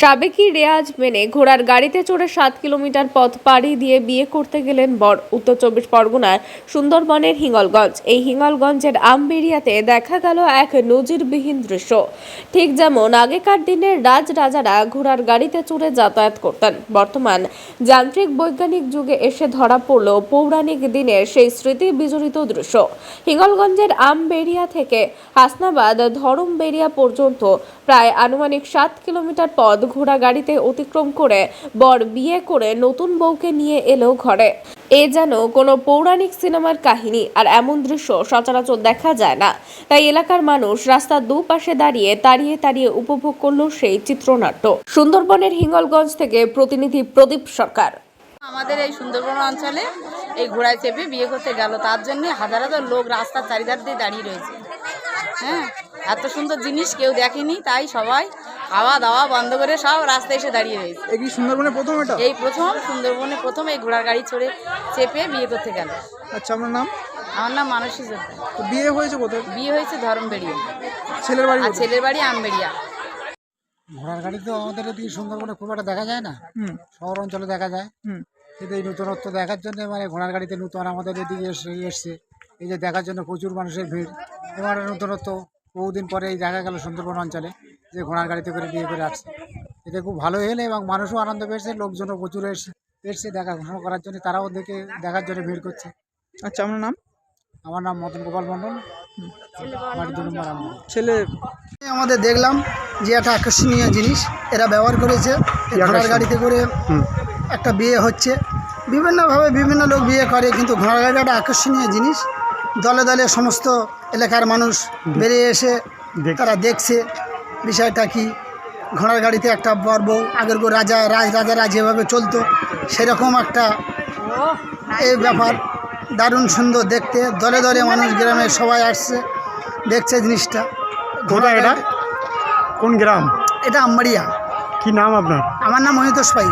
সাবেকি রেয়াজ মেনে ঘোড়ার গাড়িতে চড়ে সাত কিলোমিটার পথ পাড়ি দিয়ে বিয়ে করতে গেলেন বর, উত্তর চব্বিশ পরগনার সুন্দরবনের হিঙ্গলগঞ্জ। এই হিঙ্গলগঞ্জের আমবেরিয়াতে দেখা গেল এক নজিরবিহীন দৃশ্য। ঠিক যেমন আগেকার দিনের রাজ রাজারা ঘোড়ার গাড়িতে চড়ে যাতায়াত করতেন। বর্তমান যান্ত্রিক বৈজ্ঞানিক যুগে এসে ধরা পড়ল পৌরাণিক দিনের সেই স্মৃতি বিজড়িত দৃশ্য। হিঙ্গলগঞ্জের আমবেরিয়া থেকে হাসনাবাদ ধরমবেরিয়া পর্যন্ত প্রায় আনুমানিক সাত কিলোমিটার পথ ঘোড়া গাড়িতে অতিক্রম করে বর বিয়ে করে নতুন বউকে নিয়ে এলো ঘরে। এ যেন কোনো পৌরাণিক সিনেমার কাহিনী আর এমন দৃশ্য সচরাচর দেখা যায় না। তাই এলাকার মানুষ রাস্তার দুপাশে দাঁড়িয়ে তাড়িয়ে তাড়িয়ে উপভোগ করল সেই চিত্রনাট্য। সুন্দরবনের হিঙ্গলগঞ্জ থেকে প্রতিনিধি প্রদীপ সরকার। আমাদের এই সুন্দরবন অঞ্চলে এই ঘোড়ায় চেপে বিয়ে করতে গেল। তার জন্য হাজার হাজার লোক রাস্তার চারিধার দিয়ে দাঁড়িয়ে রয়েছে। হ্যাঁ? এত সুন্দর জিনিস কেউ দেখেনি তাই সবাই খাওয়া দাওয়া বন্ধ করে সব রাস্তায় এসে দাঁড়িয়ে রয়েছে। এই সুন্দরবনে প্রথম এটা? এই প্রথম সুন্দরবনে প্রথম এই ঘোড়ার গাড়ি চড়ে চেপে বিয়ে করতে গেল। আচ্ছা আপনার নাম? আমার নাম মানসী যোদ্ধা তো বিয়ে হয়েছে কোথায়? বিয়ে হয়েছে ধরমবেড়িয়া। ছেলের বাড়ি আর ছেলের বাড়ি আমবেড়িয়া। ঘোড়ার গাড়ি তো আমাদের এদিকে সুন্দরবনে খুব একটা দেখা যায় না। হুম। শহর অঞ্চলে দেখা যায়। হুম। কিন্তু এই নতুনত্ব দেখার জন্য মানে ঘোড়ার গাড়িতে নতুন আমাদের এদিকে এসে এসছে। এই যে দেখার জন্য প্রচুর মানুষের ভিড়। এবং একটা নতুনত্ব বহুদিন পরে এই দেখা গেল সুন্দরবন অঞ্চলে যে ঘোড়ার গাড়িতে করে বিয়ে করে আসছে। এতে খুব ভালো হলে এবং মানুষও আনন্দ পেয়েছে লোকজনও প্রচুর এসছে এসছে দেখা ঘোষণা করার জন্য তারাও দেখে দেখার জন্য ভিড় করছে। আচ্ছা আপনার নাম? আমার নাম মদন গোপাল মণ্ডল। আমবাড়ি। ছেলে? আমাদের দেখলাম যে একটা আকর্ষণীয় জিনিস এরা ব্যবহার করেছে ঘোড়ার গাড়িতে করে একটা বিয়ে হচ্ছে। বিভিন্নভাবে বিভিন্ন লোক বিয়ে করে কিন্তু ঘোড়ার গাড়ি একটা আকর্ষণীয় জিনিস। দলে দলে সমস্ত এলাকার মানুষ বেরিয়ে এসে তারা দেখছে বিষয়টা কি। ঘোড়ার গাড়িতে একটা বর বউ আগের গো রাজা রাজ রাজারা যেভাবে চলতো সেরকম একটা এই ব্যাপার। দারুণ সুন্দর দেখতে। দলে দলে মানুষ গ্রামের সবাই আসছে দেখছে জিনিসটা। ঘোড়া এটা? কোন গ্রাম? এটা আম্বাড়িয়া কি নাম আপনার? আমার নাম মহিতোষ পাই।